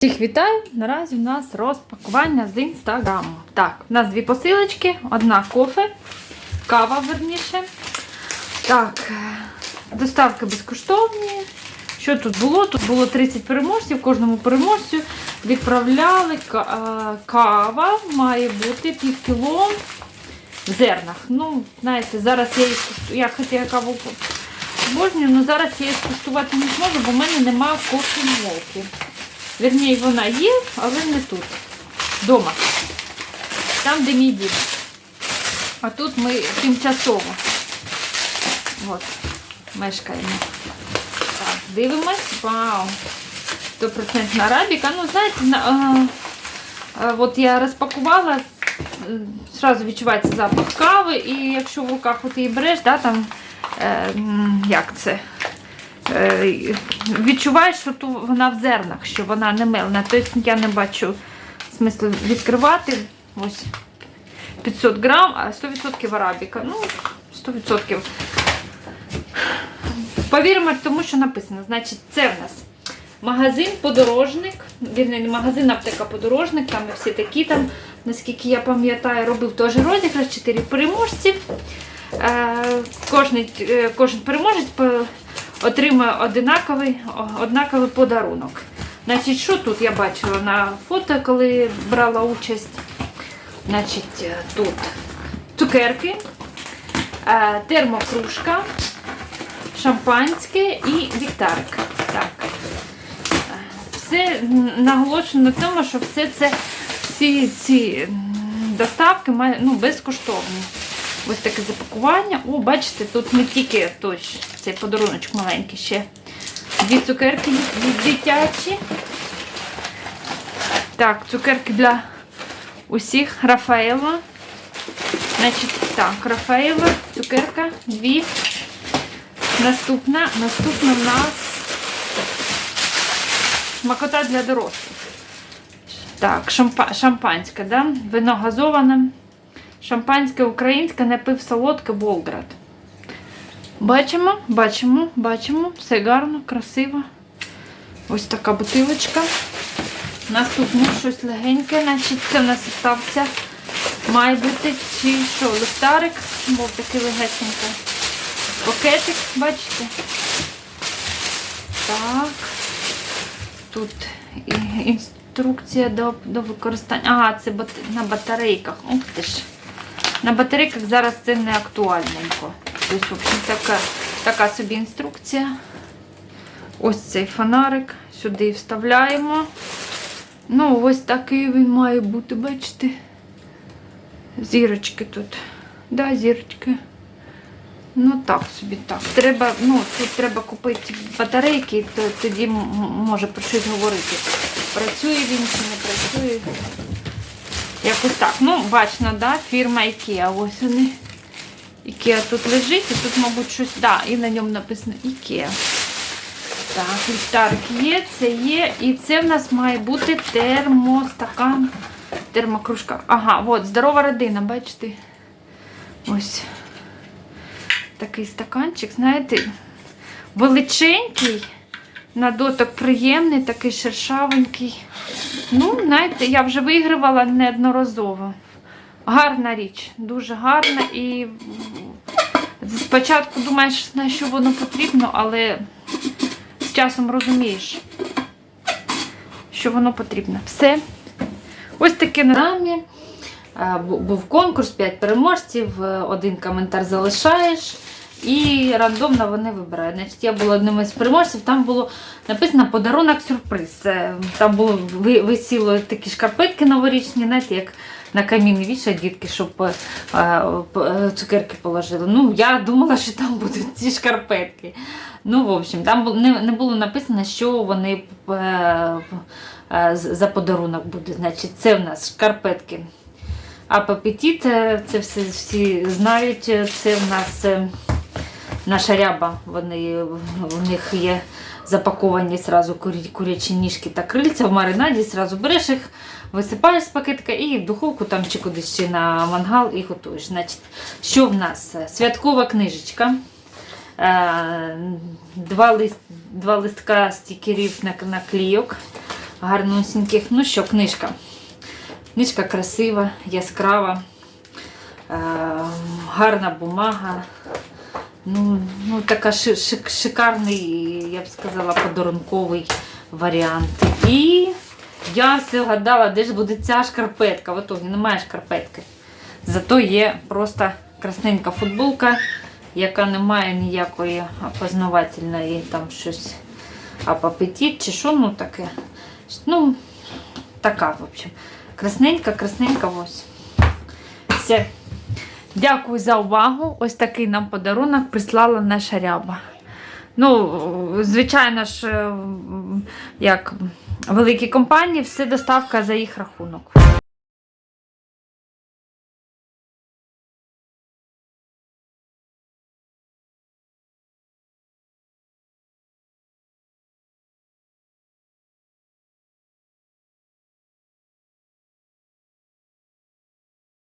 Всіх вітаю! Наразі у нас розпакування з інстаграму. Так, у нас дві посилочки, одна кофе, кава верніше. Так, е, доставки безкоштовні. Що тут було? Тут було 30 переможців, кожному переможцю відправляли е, кава, має бути пів кіло в зернах. Ну, знаєте, зараз я її. Я хотіла каву обожнюю, але зараз я її скуштувати не зможу, бо в мене немає кофемолки. Вірніше, вона є, але не тут. Дома. Там, де мій дім. А тут ми тимчасово. От, мешкаємо. Так, дивимось. Вау! 100% арабіка. Ну, знаєте, на, а, а, от я розпакувала, зразу відчувається запах кави, і якщо в руках от її береш, да, там, е, як це? Е, відчуваєш, що ту вона в зернах, що вона не мелена. Тобто я не бачу смислу відкривати. Ось 500 грам, а 100% арабіка. Ну, 100%. Повіримо тому, що написано. Значить, це в нас магазин подорожник. Вірний, не магазин, аптека подорожник. Там і всі такі там, наскільки я пам'ятаю, робив теж розіграш, 4 переможці. Е, е, кожен переможець отримує одинаковий, однаковий подарунок. Значить, що тут я бачила на фото, коли брала участь? Значить, е, тут цукерки, е, термокружка, шампанське і ліхтарик. Так. Все наголошено на тому, що все це, всі ці доставки ну, безкоштовні. Ось таке запакування. О, бачите, тут не тільки той, цей подаруночок маленький ще. Дві цукерки дитячі. Так, цукерки для усіх. Рафаела. Значить, так, Рафаела, цукерка, дві. Наступна, наступна в нас макота для дорослих. Так, шампанське, да? вино газоване. Шампанське українське, напив солодке Болград. Бачимо, бачимо, бачимо. Все гарно, красиво. Ось така бутилочка. Наступне щось легеньке, значить це в нас стався. Має бути чи що, листарик, був такий легесенький. Пакетик, бачите? Так. Тут інструкція до, до використання. Ага, це бат- на батарейках. Ух ти ж. На батарейках зараз це не актуальненько. Тобто, така, така собі інструкція. Ось цей фонарик. Сюди вставляємо. Ну, ось такий він має бути, бачите? Зірочки тут. Да, зірочки. Ну так собі так. Треба, ну, тут треба купити батарейки, то тоді може про щось говорити. Працює він чи не працює. Якось так. Ну, бачно, да, фірма IKEA. Ось вони. IKEA тут лежить, і тут, мабуть, щось. Да, і на ньому написано IKEA. Так, ліхтарик є, це є. І це в нас має бути термостакан. Термокружка. Ага, от, здорова родина, бачите? Ось такий стаканчик, знаєте, величенький, на доток приємний, такий шершавенький. Ну, знаєте, я вже вигравала неодноразово. Гарна річ, дуже гарна. І спочатку думаєш, на що воно потрібно, але з часом розумієш, що воно потрібно. Все. Ось таке на рамі. Е, Був конкурс, 5 переможців, е, один коментар залишаєш. І рандомно вони вибирають. Значить, я була одним із переможців, там було написано подарунок сюрприз. Е, Там було висіло такі шкарпетки новорічні, знаєте, як на камін вішать дітки, щоб е, е, цукерки положили. Ну, я думала, що там будуть ці шкарпетки. Ну, в общем, там не, було написано, що вони за подарунок буде. Значить, це в нас шкарпетки. А апетит, е, це все всі знають. Це в нас наша ряба. Вони, у них є запаковані сразу курячі ніжки та крильця в маринаді. Сразу береш їх, висипаєш з пакетика і в духовку там чи кудись чи на мангал і готуєш. Значить, що в нас? Святкова книжечка. Е, Два, лист, два листка стікерів на наклійок. гарнусіньких. Ну що, книжка. Книжка красива, яскрава, е, гарна бумага. Ну, ну така шик- шикарний, я б сказала, подарунковий варіант. І я все гадала, де ж буде ця шкарпетка. Итоге немає шкарпетки. Зато є просто красненька футболка, яка не має ніякої опознавательної там щось апетит чи що, ну таке. Ну, така, в общем. Красненька, красненька ось. Все. Дякую за увагу. Ось такий нам подарунок прислала наша ряба. Ну, звичайно ж, е, як великі компанії, все доставка за їх рахунок.